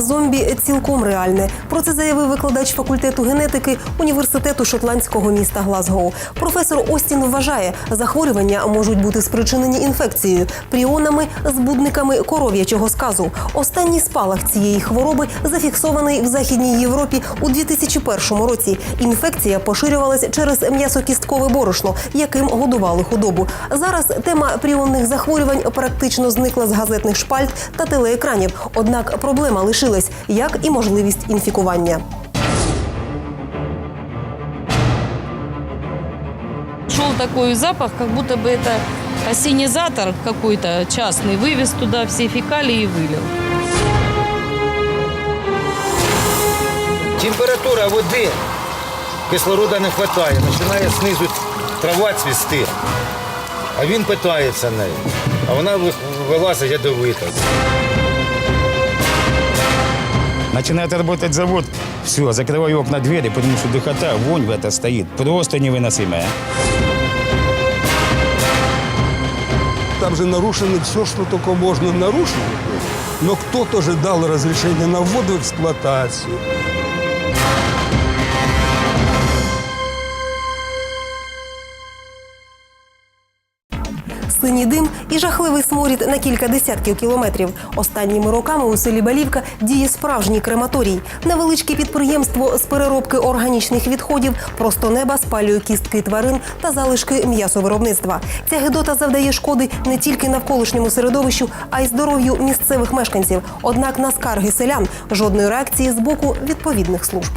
Зомбі цілком реальне. Про це заявив викладач факультету генетики університету шотландського міста Глазгоу. Професор Остін вважає, захворювання можуть бути спричинені інфекцією, пріонами, збудниками коров'ячого сказу. Останній спалах цієї хвороби зафіксований в Західній Європі у 2001 році. Інфекція поширювалась через м'ясокісткове борошно, яким годували худобу. Зараз тема пріонних захворювань практично зникла з газетних шпальт та телеекранів. Однак проблема лишилась, як і можливість інфікування Шел такой запах, как будто бы это осенизатор какой-то частный вывез туда все фекалии и вылил. Температура води, кислорода не вистачає, починає знизу трава цвісти, а він питається нею, а вона ви- вилазить ядовита. Начинает работать завод, все, закрываю окна, двери, потому что духота, вонь в это стоит, просто невыносимая. Там же нарушено все, что только можно нарушить. Но кто-то же дал разрешение на ввод в эксплуатацию. Синій дим і жахливий сморід на кілька десятків кілометрів. Останніми роками у селі Балівка діє справжній крематорій. Невеличке підприємство з переробки органічних відходів просто неба спалює кістки тварин та залишки м'ясовиробництва. Ця гидота завдає шкоди не тільки навколишньому середовищу, а й здоров'ю місцевих мешканців. Однак на скарги селян жодної реакції з боку відповідних служб.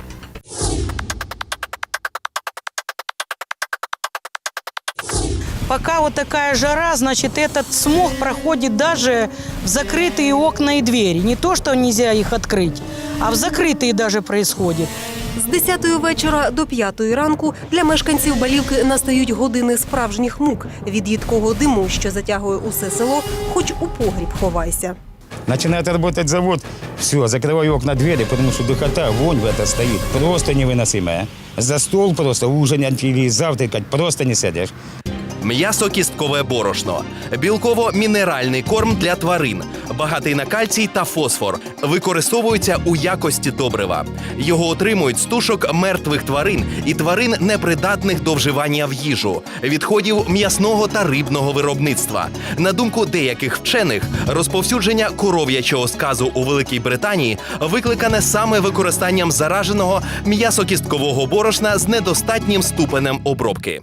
Пока вот такая жара, значит, этот смог проходит даже в закрытые окна и двери. Не то, что нельзя их открыть, а в закрытые даже происходит. З 10 вечора до 5 ранку для мешканців Балівки настають години справжніх мук від їдкого диму, що затягує усе село, хоч у погріб ховайся. Начинает работать завод, все, закрываю окна, двери, потому что духота, вонь в это стоит, просто невыносимая. За стол просто ужинать или завтракать просто не сядешь. М'ясо-кісткове борошно, білково-мінеральний корм для тварин, багатий на кальцій та фосфор, використовується у якості добрива. Його отримують з тушок мертвих тварин і тварин, непридатних до вживання в їжу, відходів м'ясного та рибного виробництва. На думку деяких вчених, розповсюдження коров'ячого сказу у Великій Британії викликане саме використанням зараженого м'ясо-кісткового борошна з недостатнім ступенем обробки.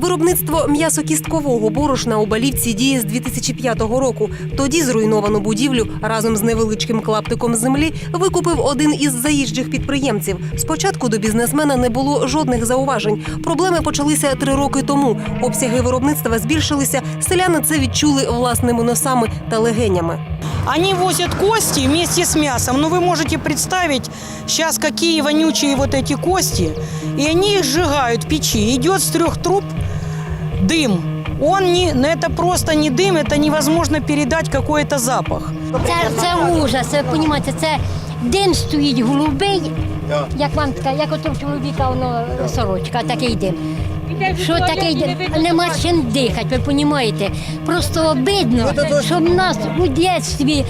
Виробництво м'ясокісткового борошна у Балівці діє з 2005 року. Тоді зруйновану будівлю разом з невеличким клаптиком землі викупив один із заїжджих підприємців. Спочатку до бізнесмена не було жодних зауважень. Проблеми почалися три роки тому. Обсяги виробництва збільшилися. Селяни це відчули власними носами та легенями. Они возят кости вместе с мясом. Ну, вы можете представить сейчас, какие вонючие вот эти кости. И они их сжигают в печи. Идет с трех труб дым. Он не, ну, это просто не дым, это невозможно передать какой-то запах. Це, це ужас, ви розумієте, це дим стоїть голубий, як вам така, як ото в чоловіка воно сорочка, такий дим. Що дим? Нема чим дихати, ви розумієте? Просто обидно, що в нас у дитинстві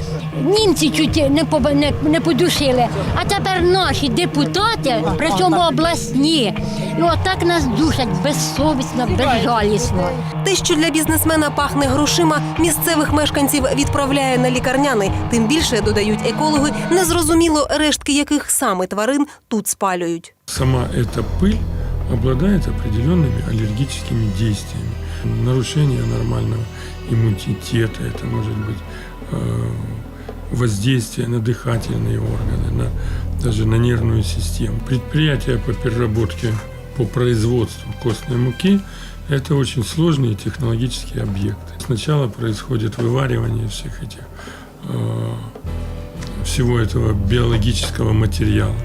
німці чуть не, поба- не, не подушили, а тепер наші депутати, причому обласні, і отак нас душать безсовісно, безжалісно. Те, що для бізнесмена пахне грошима, місцевих мешканців відправляє на лікарняний. Тим більше додають екологи, незрозуміло рештки яких саме тварин тут спалюють. Сама эта пыль обладает определенными аллергическими действиями. Нарушение нормального иммунитета, это может быть э, воздействие на дыхательные органы, на, даже на нервную систему. Предприятия по переработке, по производству костной муки – это очень сложные технологические объекты. Сначала происходит вываривание всех этих э, всего этого биологического материала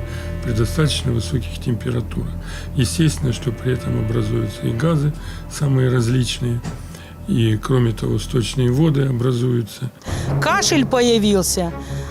при достаточно высоких температурах. Естественно, что при этом образуются и газы самые различные, и, кроме того, сточные воды образуются. Кашель появился,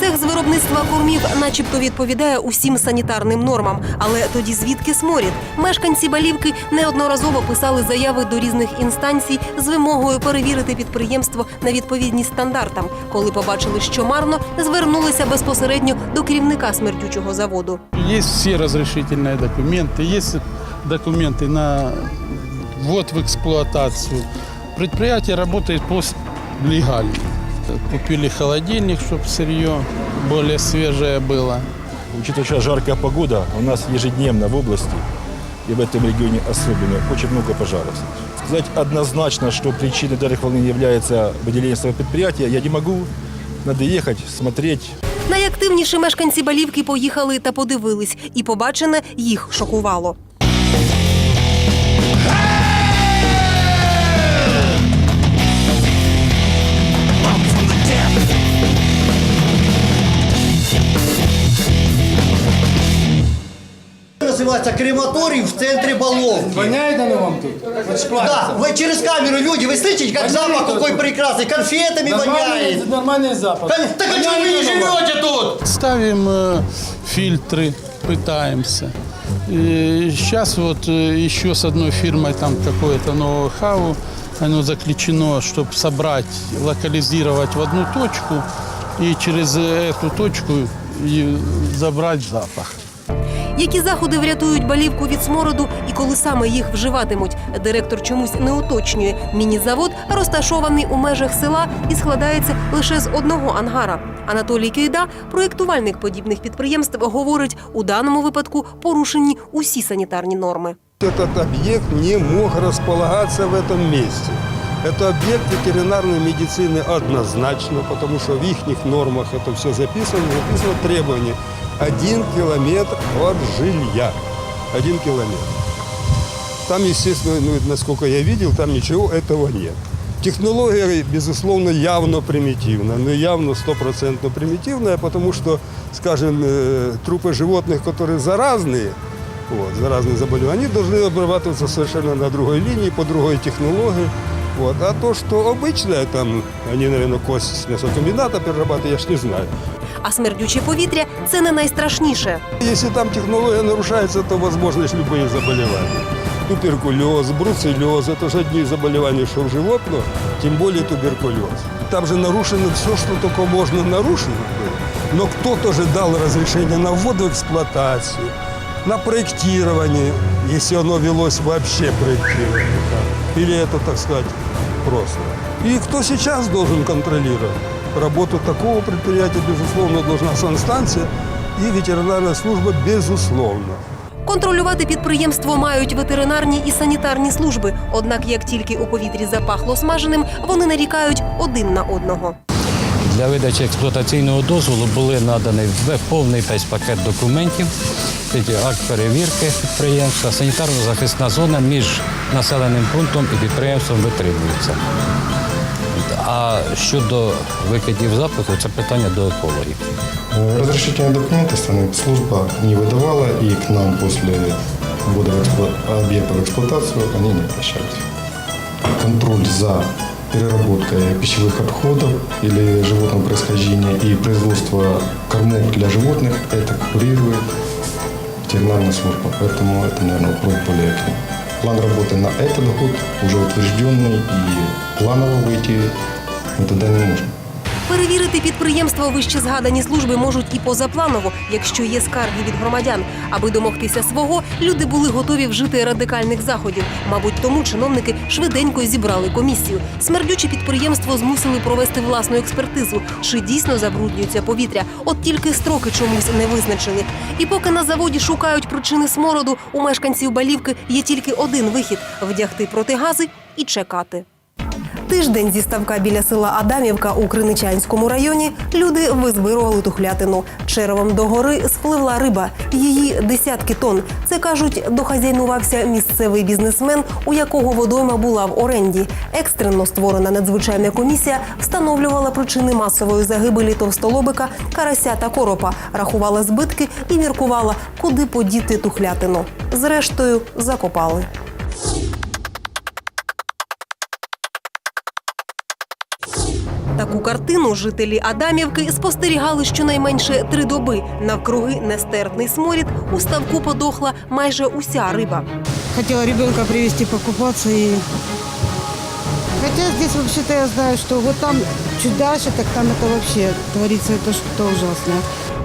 Цех з виробництва кормів, начебто, відповідає усім санітарним нормам. Але тоді звідки сморід? Мешканці Балівки неодноразово писали заяви до різних інстанцій з вимогою перевірити підприємство на відповідність стандартам. Коли побачили, що марно, звернулися безпосередньо до керівника смердючого заводу. Есть все разрешительные документы, есть документы на ввод в эксплуатацию. Предприятие работает по с- легально. Купили холодильник, чтобы сырье более свежее было. Учитывая сейчас жаркая погода, у нас ежедневно в области и в этом регионе особенно очень много пожаров. Сказать однозначно, что причиной данных волны является выделение своего предприятия, я не могу. Надо ехать, смотреть. Найактивніші мешканці Балівки поїхали та подивились, і побачене їх шокувало. Называется крематорий в центре Баловки. Воняет оно вам тут? Да, вы через камеру люди, вы слышите, как запах какой прекрасный, конфетами воняет. Нормальный запах. Так так а что вы не живете тут? Ставим э, фильтры, пытаемся. И сейчас вот э, еще с одной фирмой там какое-то ноу-хау, оно заключено, чтобы собрать, локализировать в одну точку и через э, эту точку и забрать запах. Які заходи врятують балівку від смороду і коли саме їх вживатимуть? Директор чомусь не уточнює. Міні-завод розташований у межах села і складається лише з одного ангара. Анатолій Кийда, проєктувальник подібних підприємств, говорить, у даному випадку порушені усі санітарні норми. Этот объект не мог располагаться в этом месте. Это объект ветеринарной медицины однозначно, потому что в их нормах это все записано, записано требование. Один километр от жилья. Один километр. Там, естественно, ну, насколько я видел, там ничего этого нет. Технология, безусловно, явно примитивна, но явно стопроцентно примитивная, потому что, скажем, э, трупы животных, которые заразные, вот, заразные заболевания, они должны обрабатываться совершенно на другой линии, по другой технологии. Вот. А то, что обычное, там, они, наверное, кость с мясокомбината перерабатывают, я ж не знаю. А смердюче повітря це не найстрашніше. Если там технология нарушается, то возможны ж любые заболевания. Туберкулез, бруцеллез – это же одни из заболеваний, что у животного, тем более туберкулез. Там же нарушено все, что только можно нарушить. было. Но кто-то же дал разрешение на ввод в эксплуатацию, на проектирование, если оно велось вообще проектирование. да. Или это, так сказать, просто. И кто сейчас должен контролировать? Работу такого предприятия, безусловно, должна санстанция и ветеринарная служба, безусловно. Контролювати підприємство мають ветеринарні і санітарні служби. Однак, як тільки у повітрі запахло смаженим, вони нарікають один на одного. Для видачі експлуатаційного дозволу були надані повний весь пакет документів, акт перевірки підприємства, санітарно-захисна зона між населеним пунктом і підприємством витримується. А щодо викидів запаху, це питання до екологів. Разрешительные документы служба не выдавала, и к нам после ввода объекта в эксплуатацию они не обращались. Контроль за переработкой пищевых отходов или животного происхождения и производство кормов для животных это курирует ветеринарная служба. Поэтому это, наверное, вопрос более к ним. План работы на этот год уже утвержденный и планово выйти мы туда не можем. Перевірити підприємство вище згадані служби можуть і позапланово, якщо є скарги від громадян. Аби домогтися свого, люди були готові вжити радикальних заходів. Мабуть, тому чиновники швиденько зібрали комісію. Смердюче підприємство змусили провести власну експертизу, чи дійсно забруднюється повітря. От тільки строки чомусь не визначили. І поки на заводі шукають причини смороду, у мешканців Балівки є тільки один вихід вдягти протигази і чекати. Тиждень зі ставка біля села Адамівка у Криничанському районі люди визбирували тухлятину. Черевом до гори спливла риба. Її десятки тонн. Це кажуть, дохазяйнувався місцевий бізнесмен, у якого водойма була в оренді. Екстрено створена надзвичайна комісія встановлювала причини масової загибелі товстолобика, карася та коропа, рахувала збитки і міркувала, куди подіти тухлятину. Зрештою, закопали. Таку картину жителі Адамівки спостерігали щонайменше три доби. Навкруги нестерпний сморід у ставку подохла майже уся риба. Хотіла ребенка привезти покупатися і Хотя здесь вообще-то я знаю, что вот там чуть дальше, так там это вообще творится это что-то ужасное.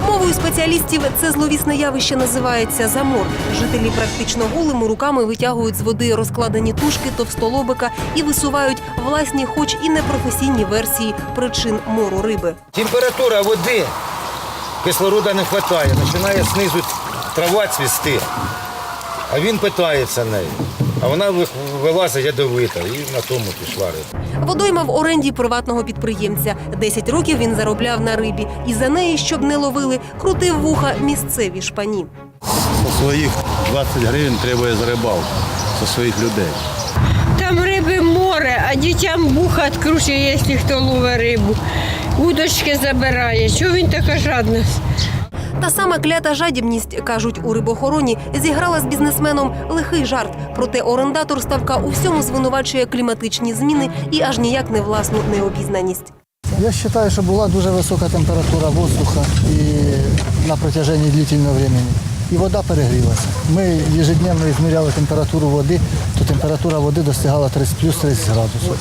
Мовою спеціалістів це зловісне явище називається замор. Жителі практично голими руками витягують з води розкладені тушки товстолобика і висувають власні, хоч і непрофесійні версії причин мору риби. Температура води, кислорода не вистачає, починає знизу трава цвісти, а він питається нею. А вона вилазить ядовита і на тому пішла риба. Водойма в оренді приватного підприємця. Десять років він заробляв на рибі, і за неї, щоб не ловили, крутив вуха місцеві шпані. По своїх 20 гривень требує за рибалку. Со своїх людей. Там риби море, а дітям вуха відкручує, якщо хто ловить рибу. Удочки забирає. Чого він така жадність? Та сама клята жадібність, кажуть у рибохороні, зіграла з бізнесменом лихий жарт. Проте орендатор ставка у всьому звинувачує кліматичні зміни і аж ніяк не власну необізнаність. Я вважаю, що була дуже висока температура воздуха і на протяжении длительного времени. І вода перегрілася. Ми ежедневно изміряли температуру води, то температура води достигала 30 плюс 30 градусів.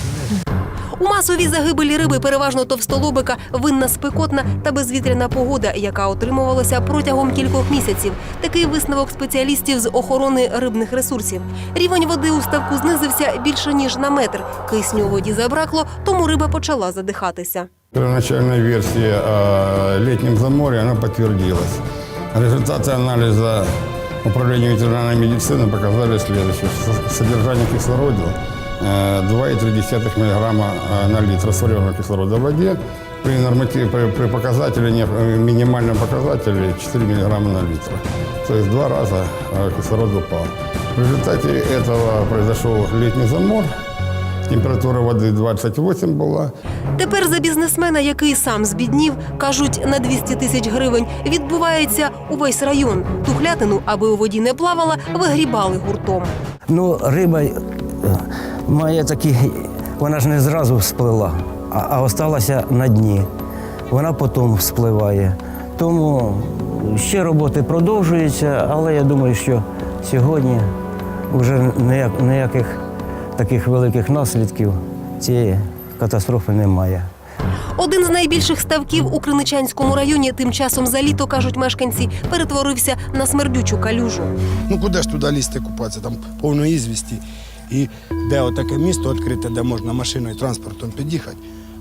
У масовій загибелі риби переважно товстолобика винна спекотна та безвітряна погода, яка отримувалася протягом кількох місяців. Такий висновок спеціалістів з охорони рибних ресурсів. Рівень води у ставку знизився більше ніж на метр. Кисню у воді забракло, тому риба почала задихатися. Первоначальная версия о летнем заморье, она подтвердилась. Результаты анализа управления ветеринарной медицины показали следующее. Со- Содержание кислорода э, 2,3 мг на литр растворенного кислорода в воде. При, норматив, при, при показателе, не- э, минимальном показателе 4 мг на литр. То есть в два раза э, кислород упал. В результате этого произошел летний замор. Температура воды 28 была. Тепер за бізнесмена, який сам збіднів, кажуть, на 200 тисяч гривень відбувається увесь район. Тухлятину, аби у воді не плавала, вигрібали гуртом. Ну, риба е, має такі, вона ж не зразу сплила, а, а осталася на дні. Вона потім спливає. Тому ще роботи продовжуються, але я думаю, що сьогодні вже ніяк, ніяких таких великих наслідків цієї катастрофи немає. Один з найбільших ставків у Криничанському районі тим часом за літо, кажуть мешканці, перетворився на смердючу калюжу. Ну куди ж туди лізти купатися? Там повно ізвісті. І де отаке місто відкрите, де можна машиною транспортом під'їхати,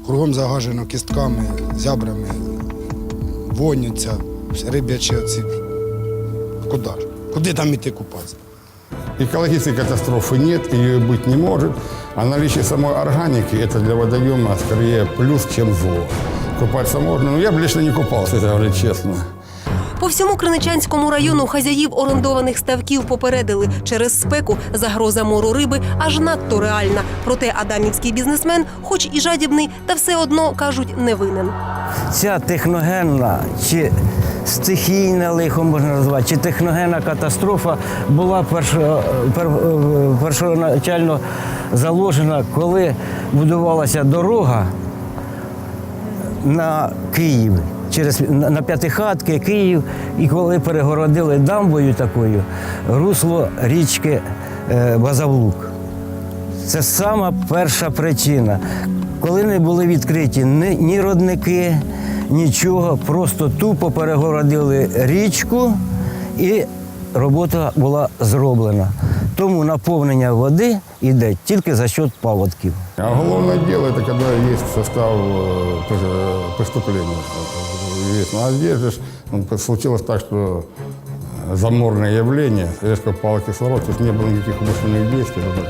кругом загажено кістками, зябрами, вонються, рибячі оці. Куди ж? Куди там іти купатися? Экологической катастрофы нет, ее и быть не может. А наличие самой органики – это для водоема скорее плюс, чем зло. Купаться можно, но я бы лично не купался, это говорю честно. По всьому Криничанському району хазяїв орендованих ставків попередили через спеку загроза мору риби аж надто реальна. Проте адамівський бізнесмен, хоч і жадібний, та все одно кажуть, не винен. Ця техногенна чи стихійне лихо можна назвати, чи техногенна катастрофа була першо, пер, першоначально заложена, коли будувалася дорога на Київ. Через на п'ятихатки Київ, і коли перегородили дамбою такою русло річки е, Базавлук. Це сама перша причина. Коли не були відкриті ні, ні родники, нічого, просто тупо перегородили річку і робота була зроблена. Тому наповнення води йде тільки за счет паводків. А головное дело – это когда есть состав э, пре- преступления. э, Есть. Ну, а здесь же ж, ну, случилось так, что заморное явление, резко упал кислород, то есть не было никаких умышленных действий. Вот это.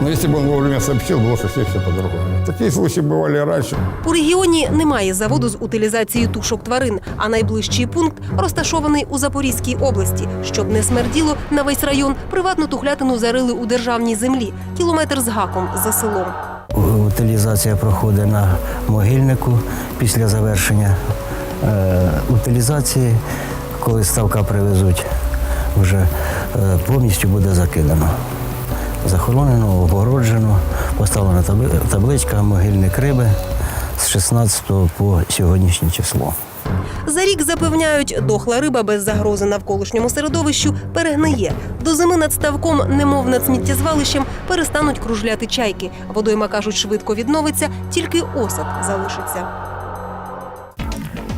Но если бы он вовремя сообщил, было совсем все по-другому. Такие случаи бывали и раньше. У регіоні немає заводу з утилізації тушок тварин, а найближчий пункт розташований у Запорізькій області. Щоб не смерділо на весь район, приватну тухлятину зарили у державній землі, кілометр з гаком за селом. Утилізація проходить на могильнику після завершення е, утилізації, коли ставка привезуть, вже е, повністю буде закидано. Захоронено, огороджено, поставлена табличка могильник риби з 16 по сьогоднішнє число. За рік запевняють, дохла риба без загрози навколишньому середовищу перегниє. До зими над ставком, немов над сміттєзвалищем, перестануть кружляти чайки. Водойма кажуть, швидко відновиться, тільки осад залишиться.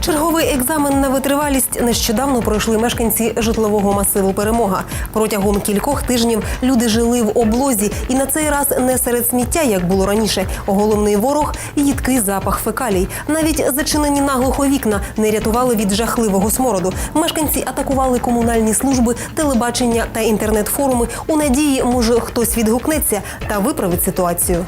Черговий екзамен на витривалість нещодавно пройшли мешканці житлового масиву Перемога. Протягом кількох тижнів люди жили в облозі, і на цей раз не серед сміття, як було раніше. Головний ворог їдкий запах фекалій. Навіть зачинені наглухо вікна не рятували від жахливого смороду. Мешканці атакували комунальні служби, телебачення та інтернет-форуми у надії, може хтось відгукнеться та виправить ситуацію.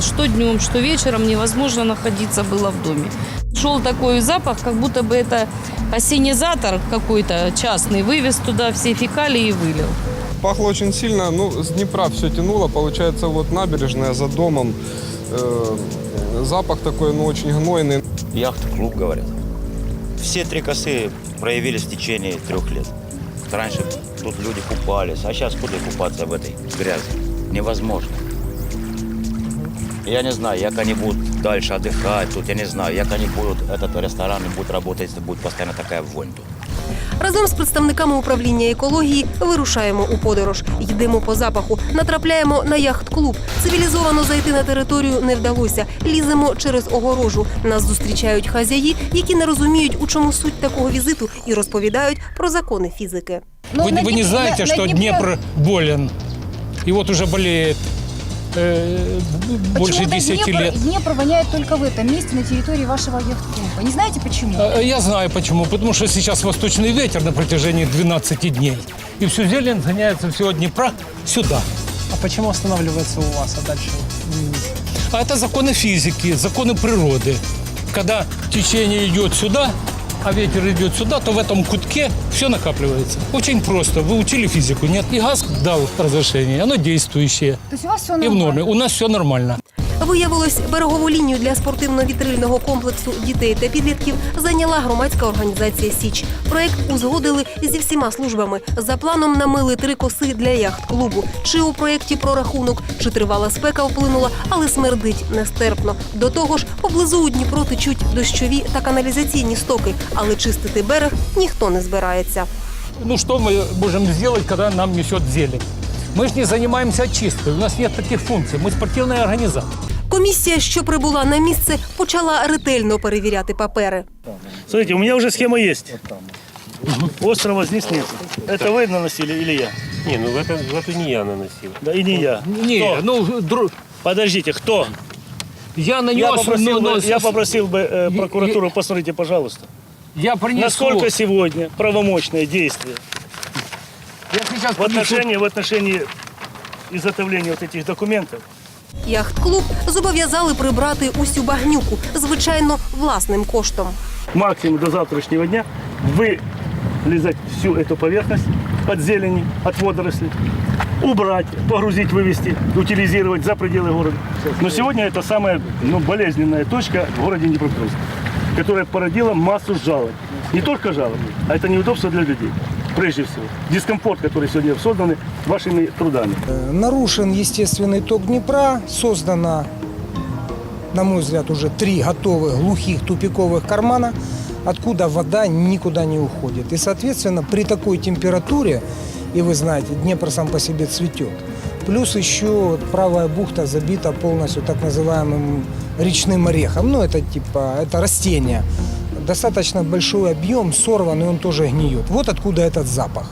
Что днем, что вечером невозможно находиться было в доме. Шел такой запах, как будто бы это осенизатор какой-то частный вывез туда все фекалии и вылил. Пахло очень сильно, ну, с Днепра все тянуло, получается, вот набережная за домом. Э, запах такой, ну, очень гнойный. Яхт-клуб, говорят. Все три косы проявились в течение трех лет. Раньше тут люди купались, а сейчас куда купаться в этой грязи? Невозможно. Я не знаю, как они будут дальше отдыхать тут, я не знаю, как они будут, этот ресторан будет работать, если будет постоянно такая вонь тут. Разом з представниками управління екології вирушаємо у подорож. Йдемо по запаху, натрапляємо на яхт-клуб. Цивілізовано зайти на територію не вдалося. Ліземо через огорожу. Нас зустрічають хазяї, які не розуміють, у чому суть такого візиту, і розповідають про закони фізики. Вы, вы не знаете, что Днепр болен? И вот уже болеет э, больше Почему-то 10 Днепр, лет. Днепр воняет только в этом месте на территории вашего яхт-клуба. Не знаете почему? Э, Я знаю почему. Потому что сейчас восточный ветер на протяжении 12 дней. И всю зелень гоняется всего Днепра сюда. А почему останавливается у вас, а дальше? А это законы физики, законы природы. Когда течение идет сюда, а ветер идет сюда, то в этом кутке все накапливается. Очень просто. Вы учили физику, нет? И газ дал разрешение, оно действующее. То есть у вас все И в норме. У нас все нормально. Виявилось, берегову лінію для спортивно-вітрильного комплексу дітей та підлітків зайняла громадська організація Січ. Проект узгодили зі всіма службами. За планом намили три коси для яхт-клубу. Чи у проєкті прорахунок, чи тривала спека вплинула, але смердить нестерпно. До того ж, поблизу у Дніпро течуть дощові та каналізаційні стоки, але чистити берег ніхто не збирається. Ну что мы можем сделать, когда нам несет зелень? Мы же не занимаемся очисткой, у нас нет таких функций. Мы спортивная организация. Комісія, що прибула на місце, почала ретельно перевіряти папери. Смотрите, у меня уже схема есть. Острова здесь нет. Это вы наносили или я? Не, ну это, это не я наносил. Да и не я. Не, Кто? ну, дру... Подождите, кто? Я нанес, Я попросил, но- бы, но- я попросил бы э, прокуратуру, посмотрите, пожалуйста. Я принесу. Насколько сегодня правомочное действие в отношении, в отношении изготовления вот этих документов? Яхт-клуб зобов'язали прибрати усю багнюку, звичайно, власним коштом. максимум до завтрашнего дня вылезать всю эту поверхность от зелени, от водорослей, убрать, погрузить, вывести, утилизировать за пределы города. Но сегодня это самая ну, болезненная точка в городе Днепропетровск, которая породила массу жалоб. Не только жалоб, а это неудобство для людей. Прежде всего, дискомфорт, который сегодня создан вашими трудами. Нарушен естественный ток Днепра, создано, на мой взгляд, уже три готовых глухих тупиковых кармана, откуда вода никуда не уходит. И, соответственно, при такой температуре, и вы знаете, Днепр сам по себе цветет, плюс еще правая бухта забита полностью так называемым речным орехом. Ну, это типа, это растение. Достаточно большой объем, сорван, и он тоже гниет. Вот откуда этот запах.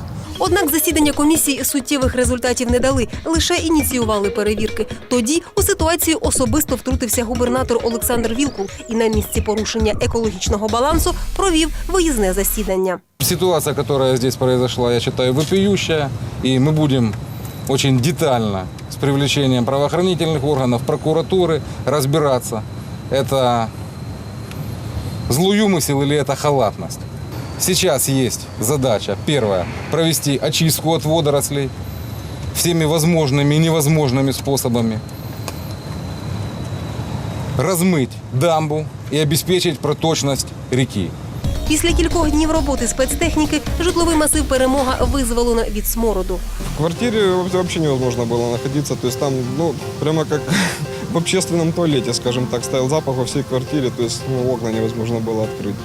Однак засідання комісії суттєвих результатів не дали, лише ініціювали перевірки. Тоді у ситуацію особисто втрутився губернатор Олександр Вілкул і на місці порушення екологічного балансу провів виїзне засідання. Ситуация, которая здесь произошла, я считаю, вопиющая, и мы будем очень детально с привлечением правоохранительных органов, прокуратуры разбираться. Это злой умысел или это халатность. Сейчас есть задача, первая, провести очистку от водорослей всеми возможными и невозможными способами, размыть дамбу и обеспечить проточность реки. Після кількох днів роботи спецтехніки житловий масив перемога визволено від смороду. В квартире вообще невозможно было находиться, то есть там, ну, прямо как в общественном туалете, скажем так, стоял запах во всей квартире, то есть ну, окна невозможно было открыть.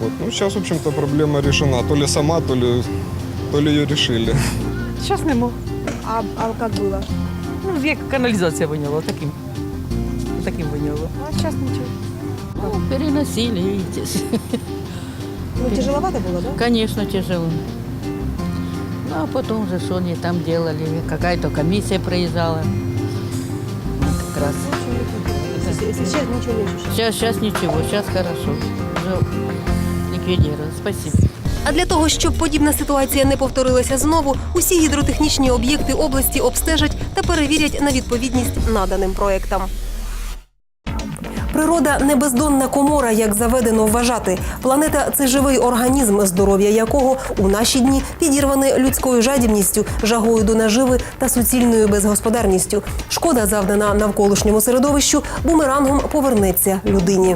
Вот. Ну, сейчас, в общем-то, проблема решена. То ли сама, то ли, то ли ее решили. Сейчас не мог. А, а як було? Ну, як каналізація виняла, таким. Таким виняла. А зараз нічого. Ну, переносили, видите. Ну, тяжеловато було, так? Конечно, тяжело. Ну, а потом же что они там делали? Какая-то комиссия проезжала. Сейчас нічого не ощущаєш? Сейчас, сейчас ничего, сейчас хорошо. Уже ликвидировали. Спасибо. А для того, щоб подібна ситуація не повторилася знову, усі гідротехнічні об'єкти області обстежать та перевірять на відповідність наданим проектам. Природа не бездонна комора, як заведено вважати. Планета це живий організм, здоров'я якого у наші дні підірване людською жадібністю, жагою до наживи та суцільною безгосподарністю. Шкода, завдана навколишньому середовищу, бумерангом повернеться людині.